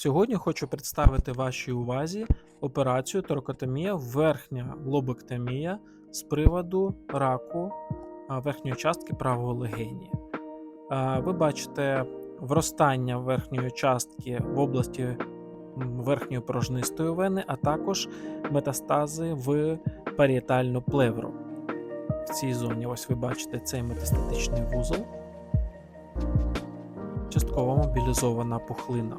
Сьогодні хочу представити вашій увазі операцію торакотомія верхня лобектомія з приводу раку верхньої частки правого легені. Ви бачите вростання верхньої частки в області верхньої порожнистої вени, а також метастази в паріетальну плевру. В цій зоні ось ви бачите цей метастатичний вузол, частково мобілізована пухлина.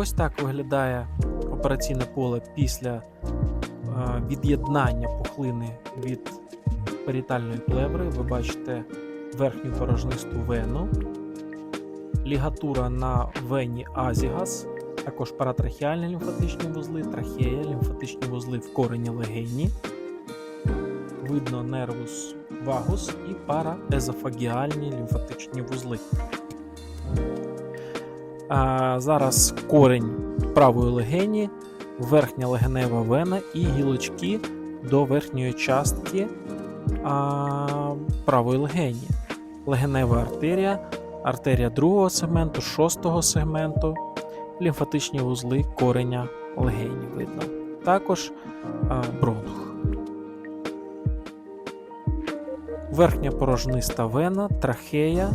Ось так виглядає операційне поле після е, від'єднання пухлини від парітальної плеври. Ви бачите верхню порожнисту вену, лігатура на вені азігас, також паратрахеальні лімфатичні вузли, трахея, лімфатичні вузли в корені легені. Видно нервус вагус і параезофагіальні лімфатичні вузли. А, зараз корень правої легені, верхня легенева вена і гілочки до верхньої частки а, правої легені. Легенева артерія, артерія другого сегменту, шостого сегменту, лімфатичні вузли кореня легені видно. Також а, бронх. Верхня порожниста вена, трахея,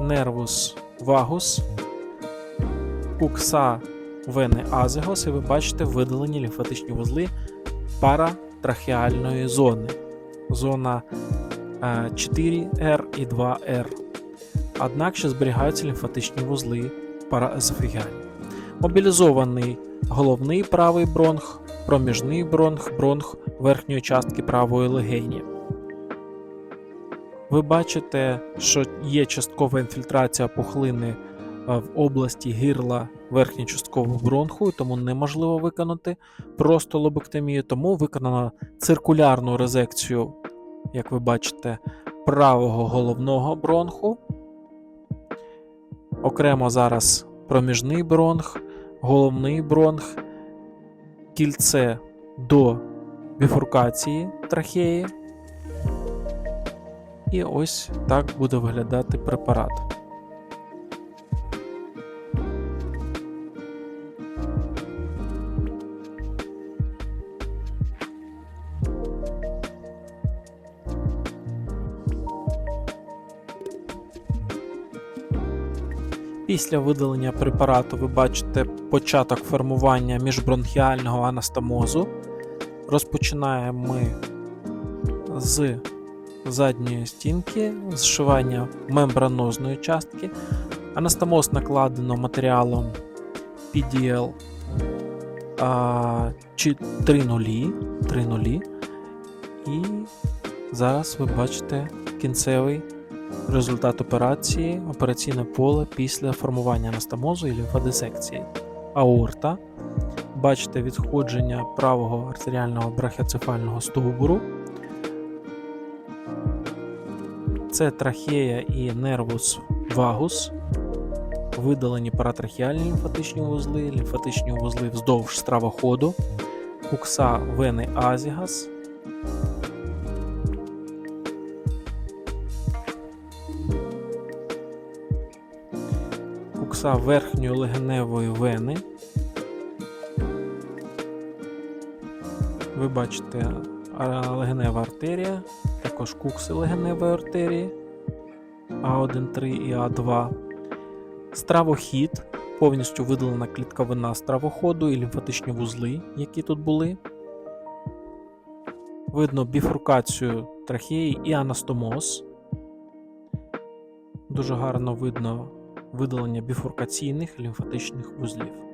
нервус вагус, кукса вени азигос, і ви бачите видалені лімфатичні вузли паратрахеальної зони. Зона 4R і 2R. Однак ще зберігаються лімфатичні вузли параезофагіальні. Мобілізований головний правий бронх, проміжний бронх, бронх верхньої частки правої легені. Ви бачите, що є часткова інфільтрація пухлини е, в області гирла верхньочасткового бронху, тому неможливо виконати просто лобектомію, тому виконано циркулярну резекцію, як ви бачите, правого головного бронху. Окремо зараз проміжний бронх, головний бронх, кільце до біфуркації трахеї. І ось так буде виглядати препарат. Після видалення препарату ви бачите початок формування міжбронхіального анастомозу. Розпочинаємо ми з задньої стінки, зшивання мембранозної частки. Анастомоз накладено матеріалом PDL а, чи 3.0, 3.0. І зараз ви бачите кінцевий результат операції, операційне поле після формування анастомозу і лімфодисекції. Аорта. Бачите відходження правого артеріального брахіоцефального стовбуру. Це трахея і нервус вагус, видалені паратрахеальні лімфатичні вузли, лімфатичні вузли вздовж стравоходу, кукса вени азігас. Кукса верхньої легеневої вени. Ви бачите легенева артерія, також кукси легеневої артерії А1-3 і А2. Стравохід, повністю видалена клітковина стравоходу і лімфатичні вузли, які тут були. Видно біфуркацію трахеї і анастомоз. Дуже гарно видно видалення біфуркаційних лімфатичних вузлів.